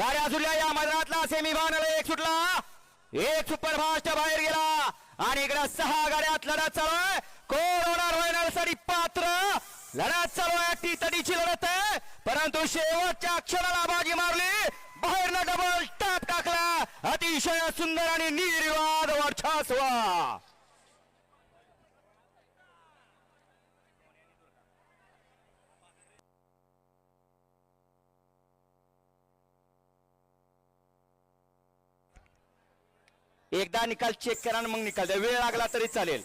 गाड्या सुटल्या या मैदानातला सेमी फायनल एक सुटला. एक सुपरफास्ट बाहेर गेला. आणि इकडे सहा गाड्यात लढत चालू आहे. कोण होणार फायनलसाठी पात्र. लढत चालू आहे. टी तडीची लढत आहे. परंतु शेवटच्या क्षणाला बाजी मारली. बाहेर डबल टाप टाकला. अतिशय सुंदर आणि निर्वाद वर्चस्व. एकदा निकाल चेक करा आणि मग निकाल द्या. वेळ लागला तरी चालेल.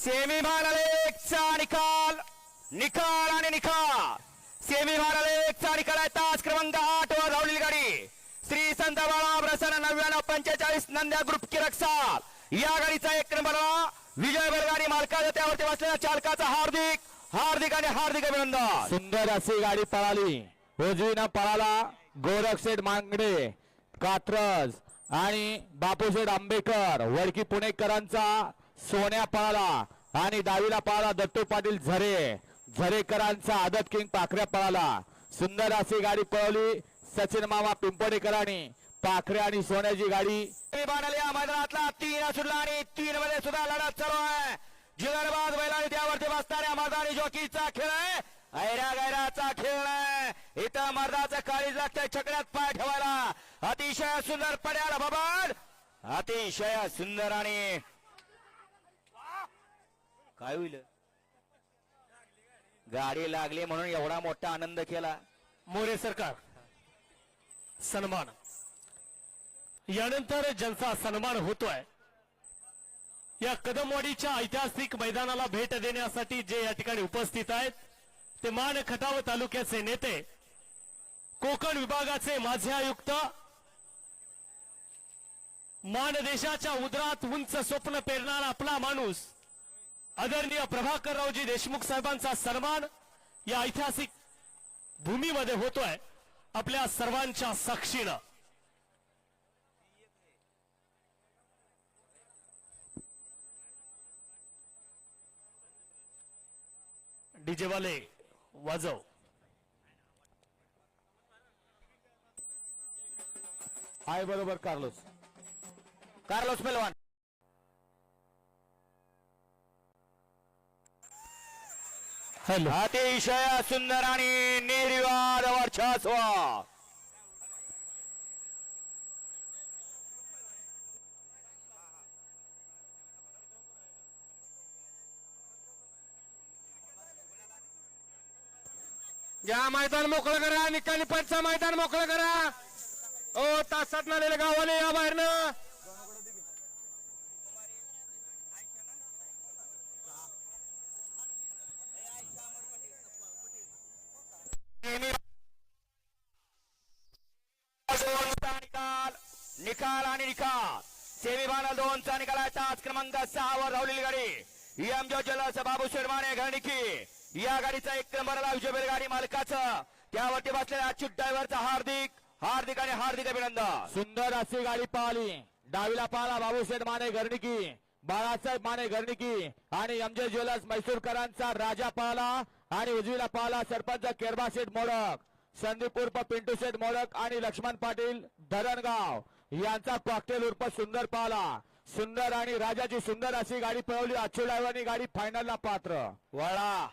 सेमी फायनल एकचा निकाल. निकाल आणि निकाल. सेमी फायनल एकचा निकाल आहे. तास क्रमांक आठ वर धावलेली गाडी. श्री संत बाळा प्रसन्न नव्याण्णव पंचेचाळीस नंद्या ग्रुप किरक्साल या गाडीचा एक नंबर विजय बैलगाडी मालकाचा त्यावरती बसलेल्या चालकाचा हार्दिक हार्दिक आणि हार्दिक अभिनंदन. सुंदर अशी गाडी पळाली. उजवीनं पळाला. गोरखशेठ मांगडे कात्रज आणि बापूशेठ आंबेकर वडकी पुणेकरांचा सोन्या पळाला आणि डावीला पळाला दत्तू पाटील झरे. झरेकरांचा आदत किंग पाखऱ्या पळाला. सुंदर अशी गाडी पळवली. सचिन मामा पिंपडेकरांनी पाखऱ्या आणि सोन्याची गाडी. मैदानातला तीन सुटला आणि तीन मध्ये सुद्धा लढत चालू आहे. जिगरबाज बैलाने त्यावरती बसणाऱ्या मैदानी जॉकीचा खेळ आहे. ऐरा गैराचा खेळ आहे. इथं मर्दाचा काळी लागतंय छकड्यात पाय ठेवायला. अतिशय सुंदर पड्याला बाबा अतिशय सुंदर आणि काय होईल? गाडी लागली म्हणून एवढा मोठा आनंद केला. मोरे सरकार सन्मान. यानंतर ज्यांचा सन्मान होतोय या कदमवाडीच्या ऐतिहासिक मैदानाला भेट देण्यासाठी जे या ठिकाणी उपस्थित आहेत ते मान खटाव तालुक्याचे नेते कोकण विभागाचे माझे आयुक्त. मान देशाच्या उदरात उंच स्वप्न पेरणारा आपला माणूस आदरणीय प्रभाकररावजी देशमुख साहेबांचा सन्मान या ऐतिहासिक भूमीमध्ये होतोय आपल्या सर्वांच्या साक्षीनं. डीजेवाले वाजव. आहे बरोबर कार्लोस. Carlos पेलवान hello. अतिशय सुंदर आणि निर्विवाद वर्चस्व. या मैदान मोकळं करा निकाली पंचा मैदान मोकळं करा. ओ तासात नालेले गावाले या बाहेरनं. निकाल निकाल आणि निकाल. दोन दोनचा निकाल आहे तास क्रमांक सहा वर धावलेली गाडी. एम जो जलस बाबू शर्माने घरणिकी. या गाडीचा एक नंबरला विजय गाडी मालकाचं. त्यावरती बसलेल्या अच्युत ड्रायव्हरचा हार्दिक. हार्दिक आणि हार्दिक अभिनंदन. सुंदर अशी गाडी पळाली डावीला पळाला बाबूशेठ माने घरणिकी. बाळासाहेब माने घरणिकी. आणि एमजे ज्वेलर्स मैसूरकरांचा राजा पळाला आणि उजवीला पळाला सरपंच केरबा शेठ मोडक. संदीप उर्फ पिंटू शेठ मोडक आणि लक्ष्मण पाटील धरणगाव. यांचा कॉकटेल उर्फ सुंदर पळाला सुंदर आणि राजाची सुंदर अशी गाडी पळवली. अच्युत ड्रायव्हरनी गाडी फायनलला पात्र. वळा.